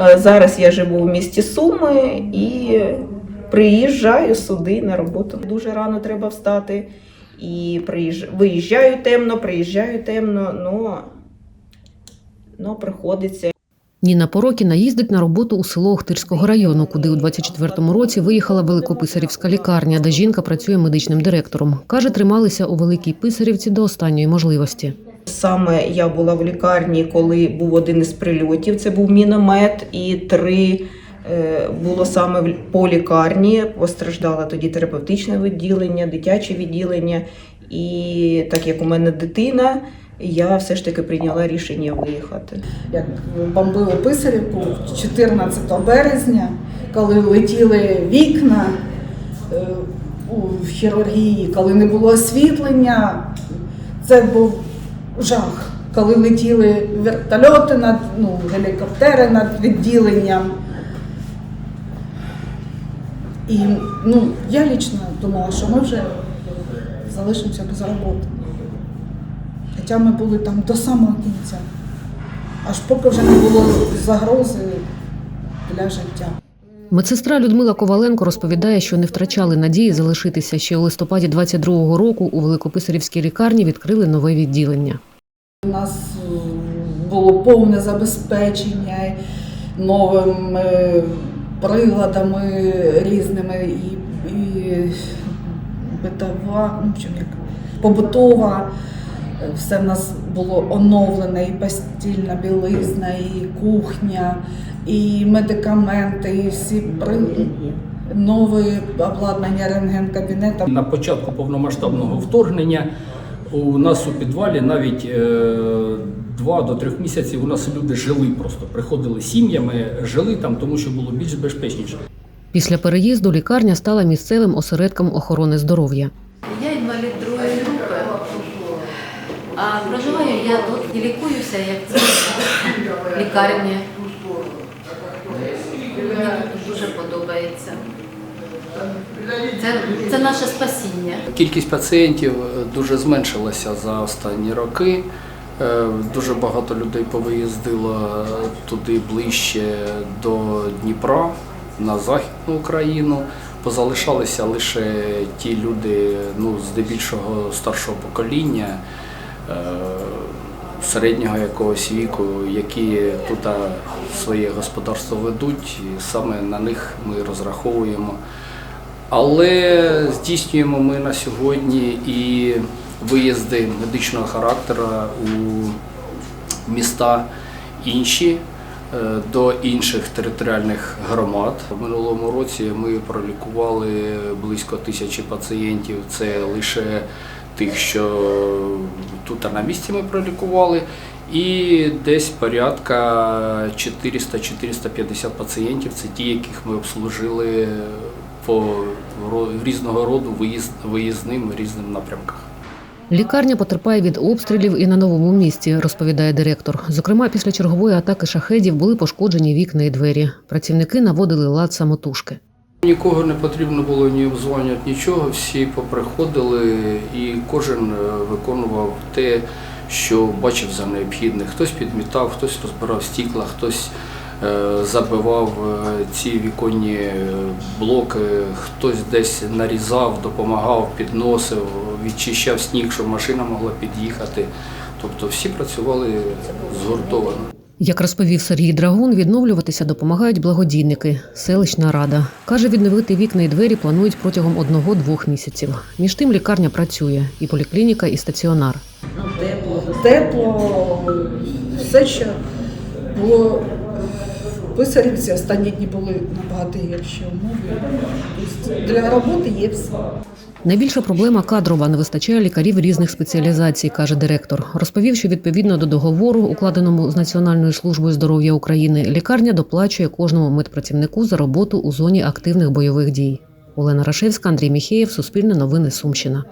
Е, Зараз я живу в місті Суми і приїжджаю сюди на роботу. Дуже рано треба встати. І приїжджаю, виїжджаю темно, приїжджаю темно, но, но приходиться. Ніна Порокіна їздить на роботу у село Охтирського району, куди у 24-му році виїхала Великописарівська лікарня, де жінка працює медичним директором. Каже, трималися у Великій Писарівці до останньої можливості. Саме я була в лікарні, коли був один із прильотів. Це був міномет, і три е, було саме по лікарні. Постраждало тоді терапевтичне відділення, дитяче відділення. І так як у мене дитина, я все ж таки прийняла рішення виїхати. як бомбили Писарівку 14 березня, коли летіли вікна е, у хірургії, коли не було освітлення. Це був жах. Коли летіли вертольоти над ну, гелікоптери над відділенням. І ну, я лічно думала, що ми вже залишимося без роботи. Хоча ми були там до самого кінця аж поки вже не було загрози для життя. Медсестра Людмила Коваленко розповідає, що не втрачали надії залишитися ще у листопаді 22-го року. У Великописарівській лікарні відкрили нове відділення. У нас е, було повне забезпечення новими приладами різними і, і битова, ну, як побутова. Все в нас було оновлене, і постільна білизна, і кухня, і медикаменти, і всі при... нове обладнання рентген-кабінету. На початку повномасштабного вторгнення у нас у підвалі навіть е, два до трьох місяців у нас люди жили просто. Приходили сім'ями, жили там, тому що було більш безпечніше. Після переїзду лікарня стала місцевим осередком охорони здоров'я. А проживаю я тут і лікуюся як в лікарні. Мені тут дуже подобається. Це, це наше спасіння. Кількість пацієнтів е, дуже зменшилася за останні роки. Е, Дуже багато людей повиїздило туди ближче до Дніпра, на Західну Україну. Позалишалися лише ті люди, ну, здебільшого старшого покоління, е, середнього якогось віку, які тут е, своє господарство ведуть, і саме на них ми розраховуємо. Але здійснюємо ми на сьогодні і виїзди медичного характеру у міста інші е, до інших територіальних громад. В минулому році ми пролікували близько тисячі пацієнтів. Це лише тих, що тут на місці ми пролікували. І десь порядка 400-450 пацієнтів це ті, яких ми обслужили по різного роду виїзним різним напрямках. Лікарня потерпає від обстрілів і на новому місці, розповідає директор. Зокрема, після чергової атаки шахедів були пошкоджені вікна і двері. Працівники наводили лад самотужки. Нікого не потрібно було ні обзванювати, нічого. Всі поприходили і кожен е, виконував те, що бачив за необхідне. Хтось підмітав, хтось розбирав стікла, хтось е, забивав е, ці віконні блоки, хтось десь нарізав, допомагав, підносив, відчищав сніг, щоб машина могла під'їхати. Тобто всі працювали згуртовано. Як розповів Сергій Драгун, відновлюватися допомагають благодійники. Селищна рада каже, відновити вікна і двері планують протягом одного-двох місяців. Між тим лікарня працює і поліклініка, і стаціонар. тепло, тепло, все, що було Писарівці, останні дні були набагато гірші умови. Тобто для роботи є все. Найбільша проблема кадрова не вистачає лікарів різних спеціалізацій, каже директор. Розповів, що відповідно до договору, укладеному з Національною службою здоров'я України, лікарня доплачує кожному медпрацівнику за роботу у зоні активних бойових дій. Олена Рашевська, Андрій Міхеєв, Суспільне новини Сумщина.